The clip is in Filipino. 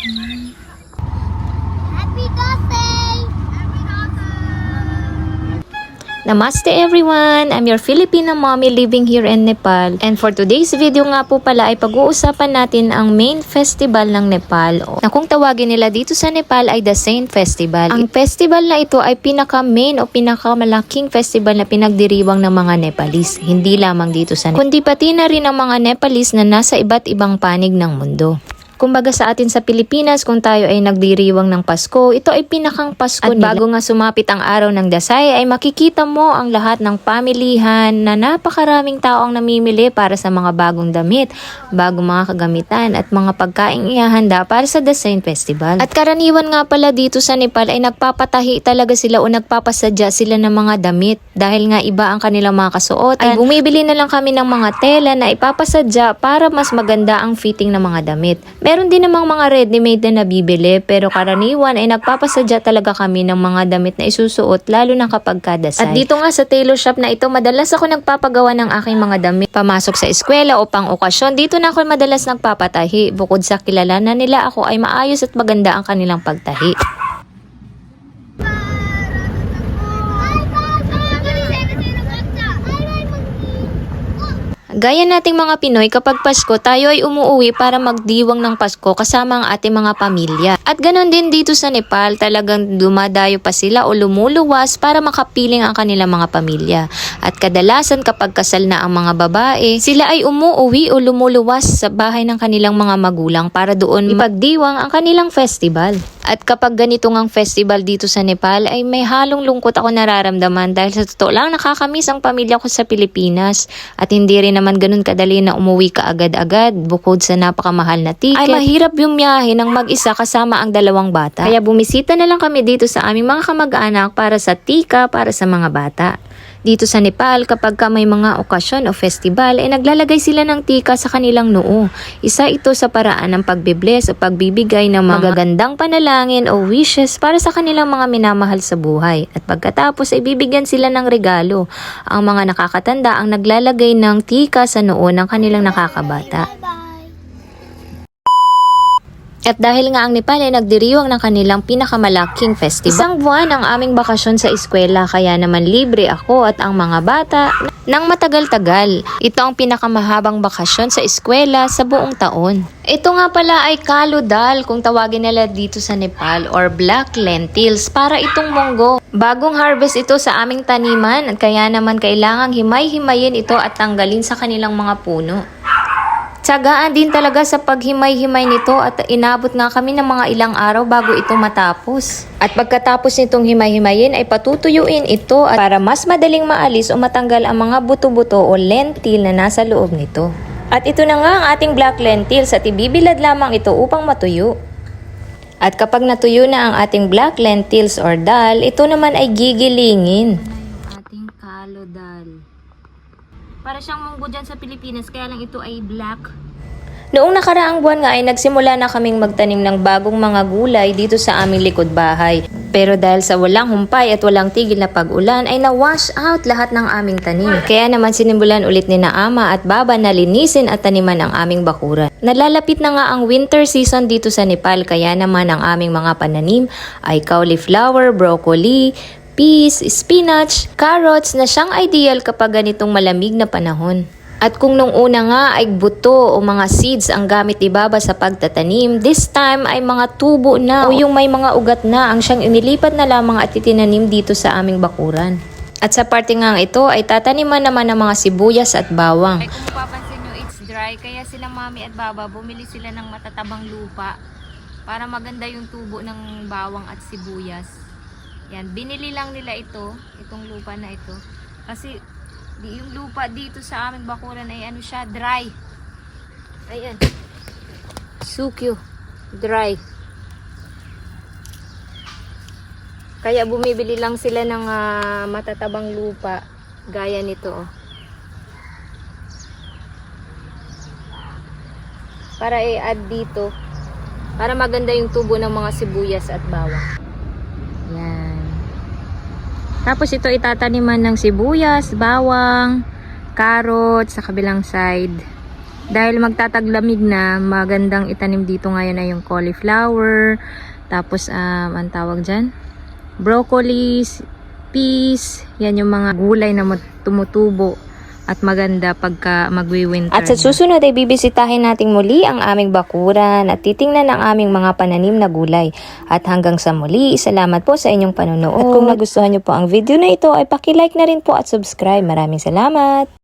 Happy birthday! Happy birthday! Namaste everyone! I'm your Filipino mommy living here in Nepal. And for today's video nga po pala ay pag-uusapan natin ang main festival ng Nepal na kung tawagin nila dito sa Nepal ay the Saint Festival. Ang festival na ito ay pinaka-main o pinaka-malaking festival na pinagdiriwang ng mga Nepalese. Hindi lamang dito sa Nepal, kundi pati na rin ang mga Nepalese na nasa iba't ibang panig ng mundo. Kumbaga sa atin sa Pilipinas, kung tayo ay nagdiriwang ng Pasko, ito ay pinakang Pasko At bago nga sumapit ang araw ng Dasay, ay makikita mo ang lahat ng pamilihan na napakaraming tao ang namimili para sa mga bagong damit, bagong mga kagamitan at mga pagkaing ihahanda para sa Dasayn Festival. At karaniwan nga pala dito sa Nepal ay nagpapatahi talaga sila o nagpapasadya sila ng mga damit dahil nga iba ang kanilang mga kasuotan. Ay bumibili na lang kami ng mga tela na ipapasadya para mas maganda ang fitting ng mga damit. Meron din namang mga ready-made na nabibili pero karaniwan ay nagpapasadya talaga kami ng mga damit na isusuot lalo na kapag kadasay. At dito nga sa tailor shop na ito, madalas ako nagpapagawa ng aking mga damit. Pamasok sa eskwela o pang okasyon, dito na ako madalas nagpapatahi. Bukod sa kilalanan nila ako ay maayos at maganda ang kanilang pagtahi. Gaya nating mga Pinoy, kapag Pasko, tayo ay umuuwi para magdiwang ng Pasko kasama ang ating mga pamilya. At ganon din dito sa Nepal, talagang dumadayo pa sila o lumuluwas para makapiling ang kanilang mga pamilya. At kadalasan kapag kasal na ang mga babae, sila ay umuuwi o lumuluwas sa bahay ng kanilang mga magulang para doon ipagdiwang ang kanilang festival. At kapag ganito ngang festival dito sa Nepal ay may halong lungkot ako nararamdaman dahil sa totoo lang nakakamiss ang pamilya ko sa Pilipinas at hindi rin naman ganun kadali na umuwi ka agad-agad bukod sa napakamahal na ticket. Ay mahirap yung biyahe ng mag-isa kasama ang dalawang bata. Kaya bumisita na lang kami dito sa aming mga kamag-anak para sa tika para sa mga bata. Dito sa Nepal, kapag ka may mga okasyon o festival, ay naglalagay sila ng tika sa kanilang noo. Isa ito sa paraan ng pagbibless o pagbibigay ng magagandang panalangin o wishes para sa kanilang mga minamahal sa buhay. At pagkatapos ay bibigyan sila ng regalo. Ang mga nakakatanda ang naglalagay ng tika sa noo ng kanilang nakakabata. At dahil nga ang Nepal ay nagdiriwang ng kanilang pinakamalaking festival. Isang buwan ang aming bakasyon sa eskwela kaya naman libre ako at ang mga bata ng matagal-tagal. Ito ang pinakamahabang bakasyon sa eskwela sa buong taon. Ito nga pala ay kaludal kung tawagin nila dito sa Nepal or black lentils para itong munggo. Bagong harvest ito sa aming taniman at kaya naman kailangang himay-himayin ito at tanggalin sa kanilang mga puno. Tsagaan din talaga sa paghimay-himay nito at inabot nga kami ng mga ilang araw bago ito matapos. At pagkatapos nitong himay-himayin ay patutuyuin ito at para mas madaling maalis o matanggal ang mga buto-buto o lentil na nasa loob nito. At ito na nga ang ating black lentils at ibibilad lamang ito upang matuyo. At kapag natuyo na ang ating black lentils or dal, ito naman ay gigilingin. ating kalodal. Para siyang munggo dyan sa Pilipinas, kaya lang ito ay black. Noong nakaraang buwan nga ay nagsimula na kaming magtanim ng bagong mga gulay dito sa aming likod bahay. Pero dahil sa walang humpay at walang tigil na pag-ulan ay na-wash out lahat ng aming tanim. Kaya naman sinimulan ulit ni na ama at baba na linisin at taniman ang aming bakuran. Nalalapit na nga ang winter season dito sa Nepal kaya naman ang aming mga pananim ay cauliflower, broccoli, peas, spinach, carrots na siyang ideal kapag ganitong malamig na panahon. At kung nung una nga ay buto o mga seeds ang gamit ni Baba sa pagtatanim, this time ay mga tubo na o yung may mga ugat na ang siyang inilipat na lamang at itinanim dito sa aming bakuran. At sa parte nga ito ay tataniman naman ng mga sibuyas at bawang. Ay kung mapapansin nyo, it's dry kaya sila mami at baba bumili sila ng matatabang lupa para maganda yung tubo ng bawang at sibuyas. Yan, binili lang nila ito, itong lupa na ito. Kasi yung lupa dito sa aming bakuran ay ano siya, dry. Ayan. Sukyo. Dry. Kaya bumibili lang sila ng ah, matatabang lupa. Gaya nito. Oh. para i-add dito. Para maganda yung tubo ng mga sibuyas at bawang. Tapos ito itataniman ng sibuyas, bawang, carrots sa kabilang side. Dahil magtataglamig na, magandang itanim dito ngayon na yung cauliflower, tapos um, ang tawag dyan, broccoli, peas, yan yung mga gulay na tumutubo at maganda pagka magwi-winter. At sa susunod ay bibisitahin natin muli ang aming bakuran at titingnan ang aming mga pananim na gulay. At hanggang sa muli, salamat po sa inyong panonood. At kung nagustuhan niyo po ang video na ito ay paki-like na rin po at subscribe. Maraming salamat!